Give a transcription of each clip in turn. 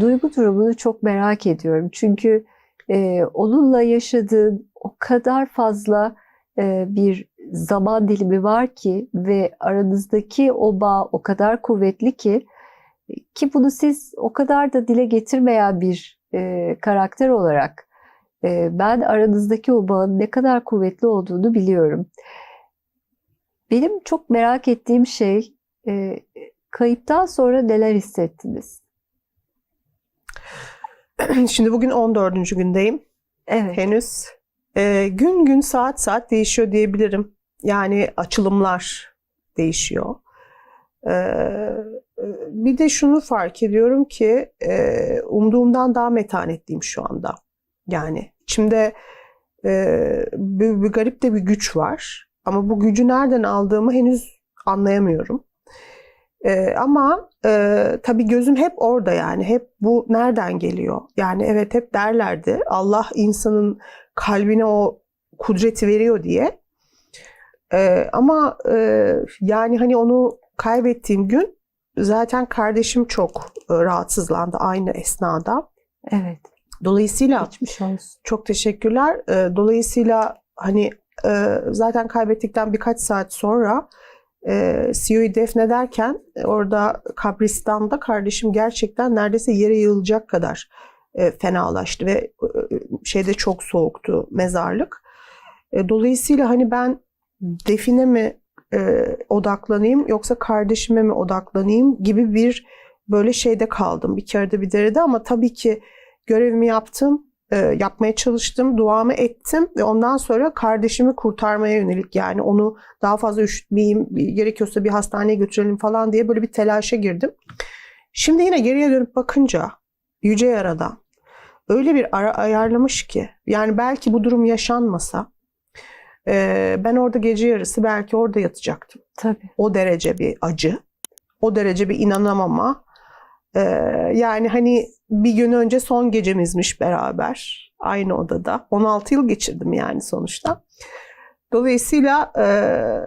duygu durumunu çok merak ediyorum. Çünkü e, onunla yaşadığın o kadar fazla e, bir zaman dilimi var ki ve aranızdaki o bağ o kadar kuvvetli ki ki bunu siz o kadar da dile getirmeyen bir e, karakter olarak e, ben aranızdaki o bağın ne kadar kuvvetli olduğunu biliyorum. Benim çok merak ettiğim şey e, kayıptan sonra neler hissettiniz? Şimdi bugün 14. gündeyim. Evet. Henüz e, gün gün saat saat değişiyor diyebilirim. Yani açılımlar değişiyor. E, bir de şunu fark ediyorum ki e, umduğumdan daha metanetliyim şu anda. Yani içimde e, bir, bir garip de bir güç var. Ama bu gücü nereden aldığımı henüz anlayamıyorum. E, ama e, tabii gözüm hep orada yani. Hep bu nereden geliyor? Yani evet hep derlerdi. Allah insanın kalbine o kudreti veriyor diye. E, ama e, yani hani onu kaybettiğim gün zaten kardeşim çok e, rahatsızlandı aynı esnada. Evet. Dolayısıyla Geçmiş olsun. çok teşekkürler. E, dolayısıyla hani e, zaten kaybettikten birkaç saat sonra e, CEO'yu defnederken e, orada kabristan'da kardeşim gerçekten neredeyse yere yığılacak kadar e, fenalaştı ve e, şeyde çok soğuktu mezarlık. E, dolayısıyla hani ben define mi e, odaklanayım yoksa kardeşime mi odaklanayım gibi bir böyle şeyde kaldım bir kere de bir derede ama tabii ki görevimi yaptım, e, yapmaya çalıştım, duamı ettim ve ondan sonra kardeşimi kurtarmaya yönelik yani onu daha fazla üşütmeyeyim, gerekiyorsa bir hastaneye götürelim falan diye böyle bir telaşa girdim. Şimdi yine geriye dönüp bakınca Yüce Yaradan öyle bir ara ayarlamış ki yani belki bu durum yaşanmasa e, ben orada gece yarısı belki orada yatacaktım. Tabii. O derece bir acı, o derece bir inanamama. Ee, yani hani bir gün önce son gecemizmiş beraber aynı odada. 16 yıl geçirdim yani sonuçta. Dolayısıyla e,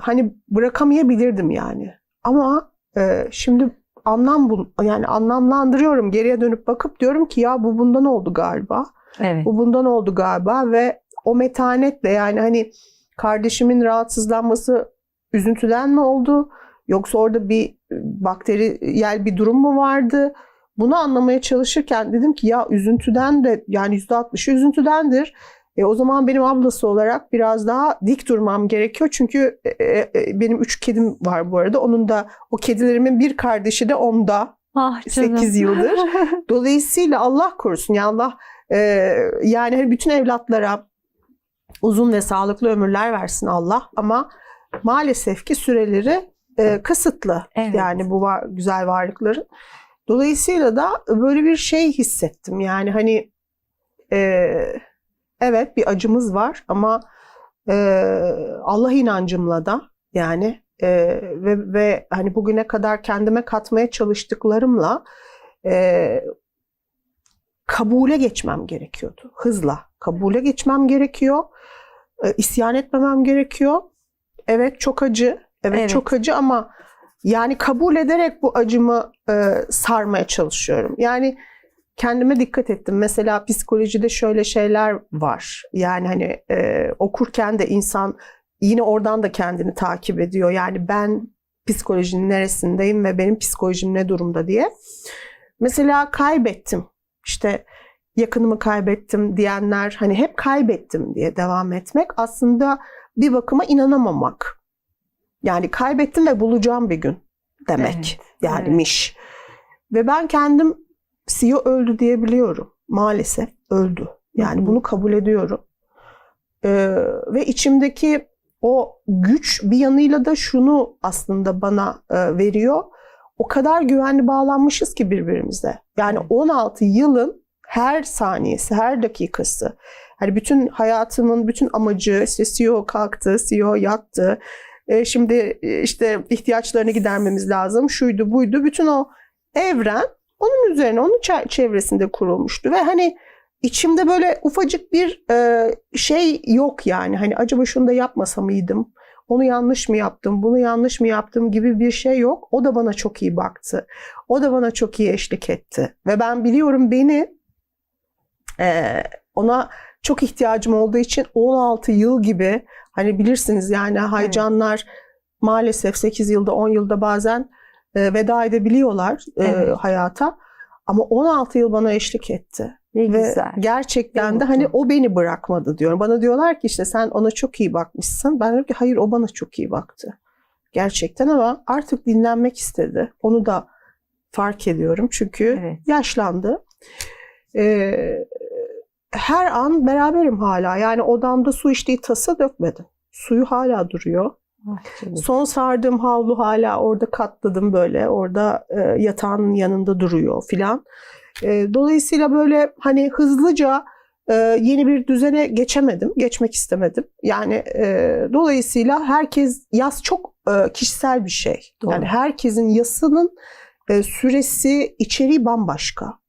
hani bırakamayabilirdim yani. Ama e, şimdi anlam bu yani anlamlandırıyorum geriye dönüp bakıp diyorum ki ya bu bundan oldu galiba. Evet. Bu bundan oldu galiba ve o metanetle yani hani kardeşimin rahatsızlanması üzüntüden mi oldu? Yoksa orada bir bakteriyel bir durum mu vardı? Bunu anlamaya çalışırken dedim ki ya üzüntüden de yani %60'ı üzüntüdendir. E, o zaman benim ablası olarak biraz daha dik durmam gerekiyor. Çünkü e, e, benim üç kedim var bu arada. Onun da o kedilerimin bir kardeşi de onda. Ah canım. 8 yıldır. Dolayısıyla Allah korusun ya Allah e, yani hani bütün evlatlara uzun ve sağlıklı ömürler versin Allah ama maalesef ki süreleri e, kısıtlı Evet. yani bu var, güzel varlıkların. Dolayısıyla da böyle bir şey hissettim. Yani hani e, evet bir acımız var ama e, Allah inancımla da yani e, ve, ve hani bugüne kadar kendime katmaya çalıştıklarımla e, kabule geçmem gerekiyordu. Hızla kabule geçmem gerekiyor. E, isyan etmemem gerekiyor. Evet çok acı evet, Evet. çok acı ama yani kabul ederek bu acımı e, sarmaya çalışıyorum. Yani kendime dikkat ettim. Mesela psikolojide şöyle şeyler var. Yani hani e, okurken de insan yine oradan da kendini takip ediyor. Yani ben psikolojinin neresindeyim ve benim psikolojim ne durumda diye. Mesela kaybettim. İşte yakınımı kaybettim diyenler hani hep kaybettim diye devam etmek aslında bir bakıma inanamamak. Yani kaybettim ve bulacağım bir gün demek. Evet, yani evet. miş. Ve ben kendim CEO öldü diyebiliyorum. Maalesef öldü. Yani Hı bunu kabul ediyorum. Ee, ve içimdeki o güç bir yanıyla da şunu aslında bana e, veriyor. O kadar güvenli bağlanmışız ki birbirimize. Yani Evet. 16 yılın her saniyesi, her dakikası. Hani bütün hayatımın bütün amacı işte CEO kalktı, CEO yattı. E, şimdi e, işte ihtiyaçlarını gidermemiz lazım. Şuydu, buydu. Bütün o evren onun üzerine, onun çe- çevresinde kurulmuştu ve hani içimde böyle ufacık bir e, şey yok yani. Hani acaba şunu da yapmasa mıydım? onu yanlış mı yaptım, bunu yanlış mı yaptım gibi bir şey yok. O da bana çok iyi baktı. O da bana çok iyi eşlik etti. Ve ben biliyorum beni ona çok ihtiyacım olduğu için 16 yıl gibi hani bilirsiniz yani haycanlar maalesef 8 yılda 10 yılda bazen e, veda edebiliyorlar e, Evet. hayata. Ama 16 yıl bana eşlik etti. Ne Ve güzel. gerçekten Ne de hani o beni bırakmadı diyorum. Bana diyorlar ki işte sen ona çok iyi bakmışsın. Ben diyorum ki hayır o bana çok iyi baktı. Gerçekten ama artık dinlenmek istedi. Onu da fark ediyorum. Çünkü Evet. yaşlandı. Ee, her an beraberim hala. Yani odamda su içtiği tasa dökmedim. Suyu hala duruyor. Ah. Son sardığım havlu hala orada katladım böyle. Orada e, yatağının yanında duruyor filan. E, dolayısıyla böyle hani hızlıca e, yeni bir düzene geçemedim. Geçmek istemedim. Yani e, dolayısıyla herkes yas çok e, kişisel bir şey. Doğru. Yani herkesin yasının e, süresi, içeriği bambaşka.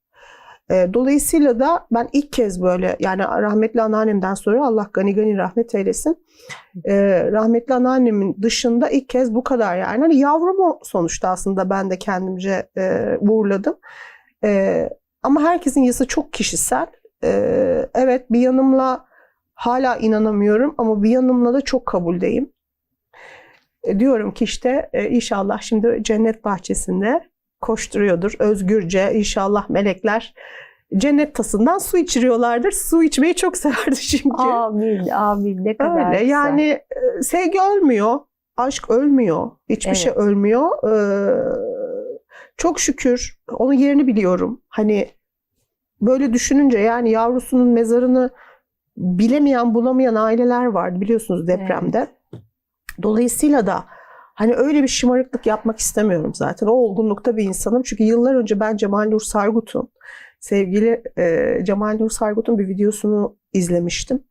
E, dolayısıyla da ben ilk kez böyle yani rahmetli anneannemden sonra Allah gani gani rahmet eylesin. E, rahmetli anneannemin dışında ilk kez bu kadar yani. Hani yavrumu sonuçta aslında ben de kendimce e, uğurladım. E, ama herkesin yası çok kişisel. Evet bir yanımla hala inanamıyorum ama bir yanımla da çok kabuldeyim. E, diyorum ki işte e, inşallah şimdi cennet bahçesinde koşturuyordur özgürce inşallah melekler cennet tasından su içiriyorlardır. Su içmeyi çok severdi çünkü. Amin, amin. Ne kadar Öyle güzel. yani e, sevgi ölmüyor, aşk ölmüyor, hiçbir Evet. şey ölmüyor. Ee, çok şükür onun yerini biliyorum. Hani böyle düşününce yani yavrusunun mezarını bilemeyen, bulamayan aileler vardı biliyorsunuz depremde. Dolayısıyla da hani öyle bir şımarıklık yapmak istemiyorum zaten. O olgunlukta bir insanım. Çünkü yıllar önce ben Cemal Nur Sargut'un sevgili e, Cemal Nur Sargut'un bir videosunu izlemiştim.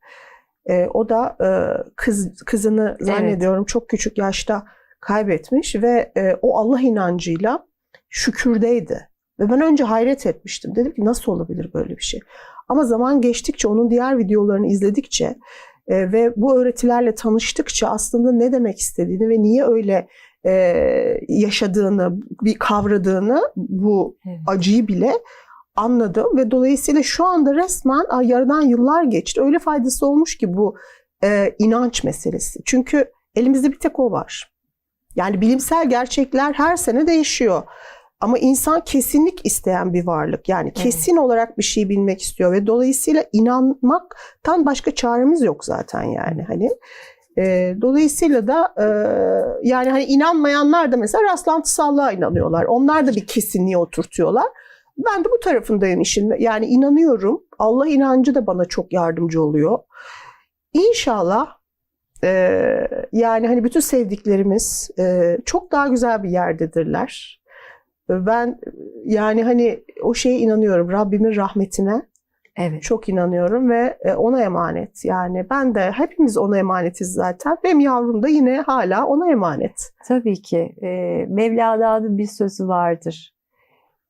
E, o da e, kız kızını zannediyorum çok küçük yaşta kaybetmiş ve e, o Allah inancıyla şükürdeydi. Ve ben önce hayret etmiştim. Dedim ki nasıl olabilir böyle bir şey? Ama zaman geçtikçe onun diğer videolarını izledikçe e, ve bu öğretilerle tanıştıkça aslında ne demek istediğini ve niye öyle e, yaşadığını, bir kavradığını bu Evet. acıyı bile anladım ve dolayısıyla şu anda resmen ay, yaradan yıllar geçti. Öyle faydası olmuş ki bu e, inanç meselesi. Çünkü elimizde bir tek o var. Yani bilimsel gerçekler her sene değişiyor. Ama insan kesinlik isteyen bir varlık. Yani kesin olarak bir şey bilmek istiyor ve dolayısıyla inanmaktan başka çaremiz yok zaten yani hani. E, dolayısıyla da e, yani hani inanmayanlar da mesela rastlantısallığa inanıyorlar. Onlar da bir kesinliğe oturtuyorlar. Ben de bu tarafındayım işin. Yani inanıyorum. Allah inancı da bana çok yardımcı oluyor. İnşallah e, yani hani bütün sevdiklerimiz e, çok daha güzel bir yerdedirler. Ben yani hani o şeye inanıyorum. Rabbimin rahmetine Evet. çok inanıyorum ve e, ona emanet. Yani ben de hepimiz ona emanetiz zaten. Benim yavrum da yine hala ona emanet. Tabii ki. E, Mevlana'nın bir sözü vardır.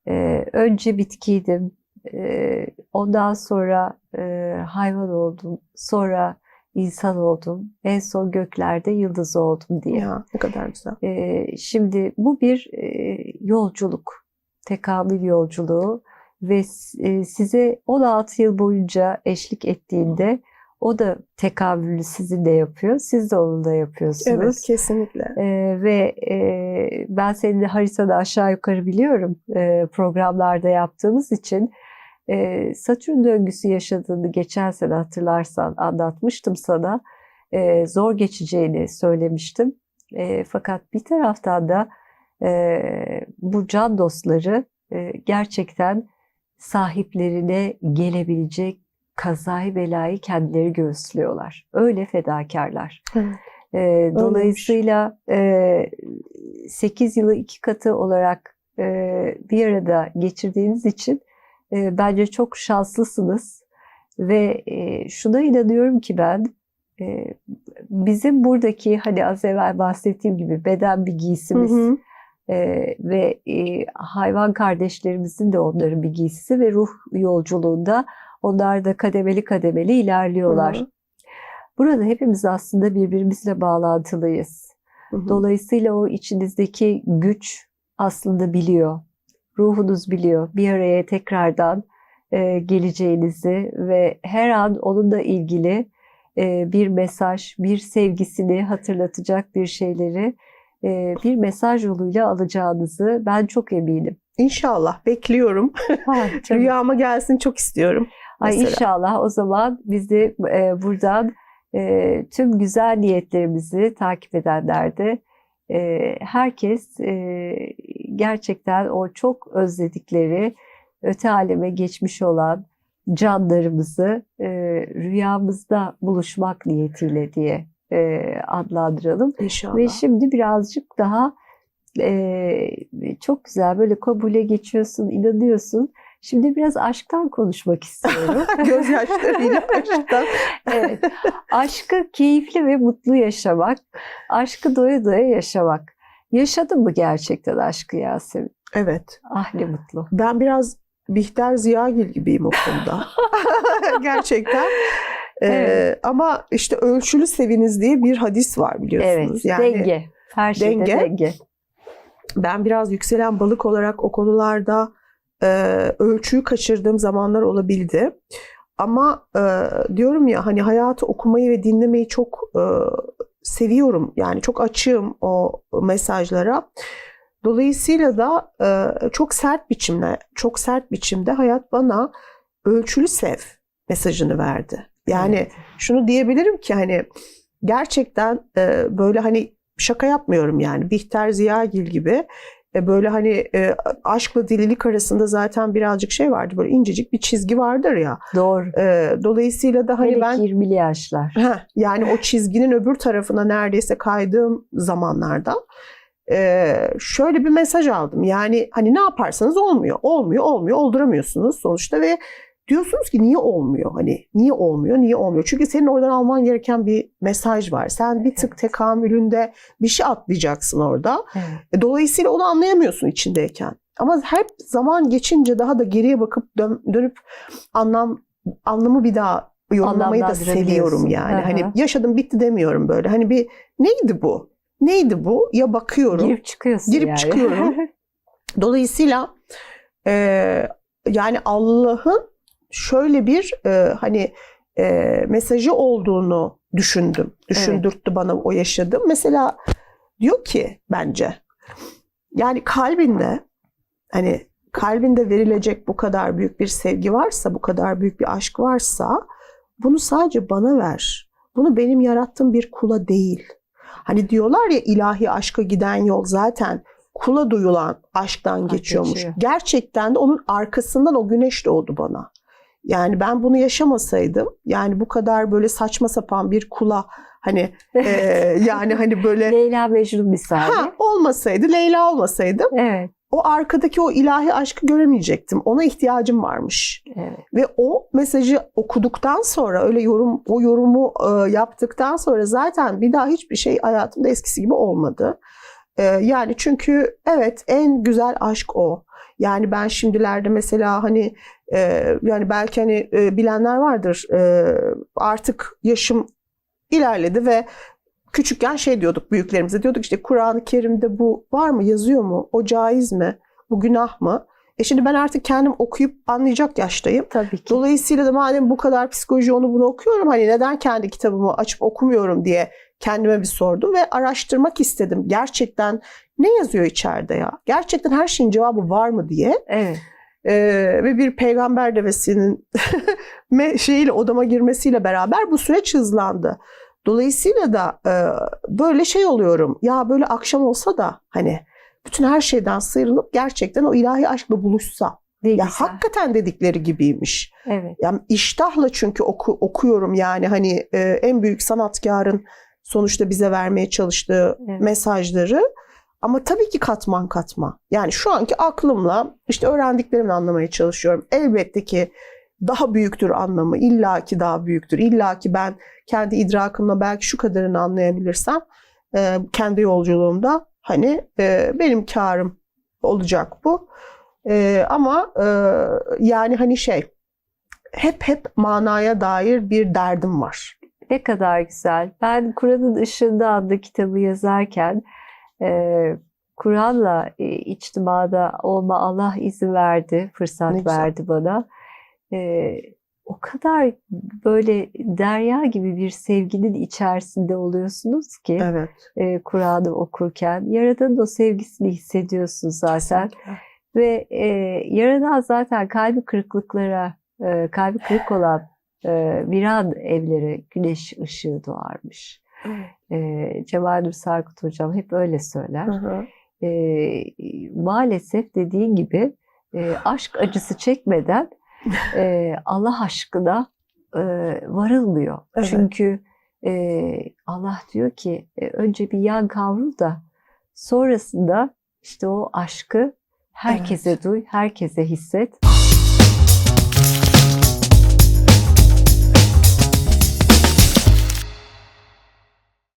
E, önce bitkiydim. e, ondan sonra e, hayvan oldum. Sonra insan oldum. En son göklerde yıldız oldum diye. Ya ne kadar güzel. E, şimdi bu bir e, yolculuk. Tekamül yolculuğu. Ve e, size 16 yıl boyunca eşlik ettiğinde o da tekamülü sizinle yapıyor. Siz de onunla yapıyorsunuz. Evet kesinlikle. Ee, ve e, ben senin de haritanı aşağı yukarı biliyorum e, programlarda yaptığımız için. E, Satürn döngüsü yaşadığını geçen sene hatırlarsan anlatmıştım sana. E, zor geçeceğini söylemiştim. E, fakat bir taraftan da e, bu can dostları e, gerçekten sahiplerine gelebilecek kazayı belayı kendileri göğüslüyorlar. Öyle fedakarlar. Evet. E, dolayısıyla e, 8 yılı iki katı olarak e, bir arada geçirdiğiniz için e, bence çok şanslısınız. Ve e, şuna inanıyorum ki ben e, bizim buradaki hani az evvel bahsettiğim gibi beden bir giysimiz. Hı hı. Ee, ve e, hayvan kardeşlerimizin de onların bir giysisi ve ruh yolculuğunda onlar da kademeli kademeli ilerliyorlar. Hı. Burada hepimiz aslında birbirimizle bağlantılıyız. Hı hı. Dolayısıyla o içinizdeki güç aslında biliyor. Ruhunuz biliyor. Bir araya tekrardan e, geleceğinizi ve her an onunla ilgili e, bir mesaj, bir sevgisini hatırlatacak bir şeyleri e, bir mesaj yoluyla alacağınızı ben çok eminim. İnşallah bekliyorum. Canım. Rüyama gelsin çok istiyorum. Ay inşallah o zaman biz de e, buradan e, tüm güzel niyetlerimizi takip edenler de herkes gerçekten o çok özledikleri öte aleme geçmiş olan canlarımızı rüyamızda buluşmak niyetiyle diye adlandıralım. İnşallah. Ve şimdi birazcık daha çok güzel böyle kabule geçiyorsun, inanıyorsun. Şimdi biraz aşktan konuşmak istiyorum. Gözyaşlarıyla aşktan. evet. Aşkı keyifli ve mutlu yaşamak, aşkı doya doya yaşamak. Yaşadın mı gerçekten aşkı Yasemin? Evet. Ah ne mutlu. Ben biraz Bihter Ziyagil gibiyim o konuda. Gerçekten. Ee, Evet. ama işte ölçülü seviniz diye bir hadis var biliyorsunuz. Evet, denge. Her şeyde denge. denge. Ben biraz yükselen balık olarak o konularda e, ölçüyü kaçırdığım zamanlar olabildi. Ama e, diyorum ya hani hayatı okumayı ve dinlemeyi çok e, seviyorum. Yani çok açığım o mesajlara. Dolayısıyla da e, çok sert biçimde, çok sert biçimde hayat bana ölçülü sev mesajını verdi. Yani Evet. şunu diyebilirim ki hani gerçekten e, böyle hani şaka yapmıyorum yani Bihter Ziyagil gibi e, böyle hani e, aşkla delilik arasında zaten birazcık şey vardı böyle incecik bir çizgi vardır ya. Doğru. E, dolayısıyla da hani Hele ben ki 20'li yaşlar. Heh, yani o çizginin öbür tarafına neredeyse kaydığım zamanlarda şöyle bir mesaj aldım. Yani hani ne yaparsanız olmuyor, olmuyor, olmuyor, olduramıyorsunuz sonuçta ve diyorsunuz ki niye olmuyor? Hani niye olmuyor, niye olmuyor? Çünkü senin oradan alman gereken bir mesaj var. Sen bir tık tekamülünde bir şey atlayacaksın orada. Evet. E, Dolayısıyla onu anlayamıyorsun içindeyken. Ama hep zaman geçince daha da geriye bakıp dön- dönüp anlam anlamı bir daha yorumlamayı da seviyorum yani. Hı hı. Hani yaşadım bitti demiyorum böyle. Hani bir neydi bu? Neydi bu? Ya bakıyorum. Girip çıkıyorsun Girip yani. çıkıyorum. Dolayısıyla e, yani Allah'ın şöyle bir e, hani e, mesajı olduğunu düşündüm. Düşündürttü bana o yaşadığım. Mesela diyor ki bence yani kalbinde hani kalbinde verilecek bu kadar büyük bir sevgi varsa, bu kadar büyük bir aşk varsa bunu sadece bana ver. Bunu benim yarattığım bir kula değil. Hani diyorlar ya ilahi aşka giden yol zaten kula duyulan aşktan geçiyormuş. geçiyor. Gerçekten de onun arkasından o güneş doğdu bana. Yani ben bunu yaşamasaydım yani bu kadar böyle saçma sapan bir kula hani e, yani hani böyle Leyla Mecnun misali. ha, olmasaydı Leyla olmasaydı Evet. o arkadaki o ilahi aşkı göremeyecektim. Ona ihtiyacım varmış. Evet. Ve o mesajı okuduktan sonra öyle yorum o yorumu e, yaptıktan sonra zaten bir daha hiçbir şey hayatımda eskisi gibi olmadı. E, yani çünkü evet en güzel aşk o. Yani ben şimdilerde mesela hani e, yani belki hani e, bilenler vardır. E, artık yaşım ilerledi ve küçükken şey diyorduk büyüklerimize diyorduk işte Kur'an-ı Kerim'de bu var mı yazıyor mu? O caiz mi? Bu günah mı? E şimdi ben artık kendim okuyup anlayacak yaştayım. Tabii ki. Dolayısıyla da madem bu kadar psikoloji onu bunu okuyorum hani neden kendi kitabımı açıp okumuyorum diye kendime bir sordum ve araştırmak istedim. Gerçekten ne yazıyor içeride ya? Gerçekten her şeyin cevabı var mı diye. Evet. Ee, ve bir peygamber devesinin şeyiyle odama girmesiyle beraber bu süreç hızlandı. Dolayısıyla da e, böyle şey oluyorum. Ya böyle akşam olsa da hani bütün her şeyden sıyrılıp gerçekten o ilahi aşkla buluşsa. Ne Ya güzel. hakikaten dedikleri gibiymiş. Evet. Yani iştahla çünkü oku, okuyorum yani hani e, en büyük sanatkarın sonuçta bize vermeye çalıştığı Evet. mesajları. Ama tabii ki katman katman. Yani şu anki aklımla işte öğrendiklerimi anlamaya çalışıyorum. Elbette ki daha büyüktür anlamı. İlla ki daha büyüktür. İlla ki ben kendi idrakımla belki şu kadarını anlayabilirsem e, kendi yolculuğumda hani e, benim karım olacak bu. E, ama e, yani hani şey hep hep manaya dair bir derdim var. Ne kadar güzel. Ben Kur'an'ın ışığında adlı kitabı yazarken e, Kur'an'la e, içtimada olma Allah izin verdi, fırsat Ne güzel. verdi bana. E, o kadar böyle derya gibi bir sevginin içerisinde oluyorsunuz ki Evet. e, Kur'an'ı okurken. Yaradan'ın o sevgisini hissediyorsunuz zaten. Kesinlikle. Ve e, Yaradan zaten kalbi kırıklıklara, e, kalbi kırık olan e, viran evlere güneş ışığı doğarmış. E, Cemal Nur Sarkut hocam hep öyle söyler. Hı hı. E, maalesef dediğin gibi e, aşk acısı çekmeden e, Allah aşkına e, varılmıyor. Evet. Çünkü e, Allah diyor ki e, önce bir yan kavrul da sonrasında işte o aşkı herkese duy, herkese hisset.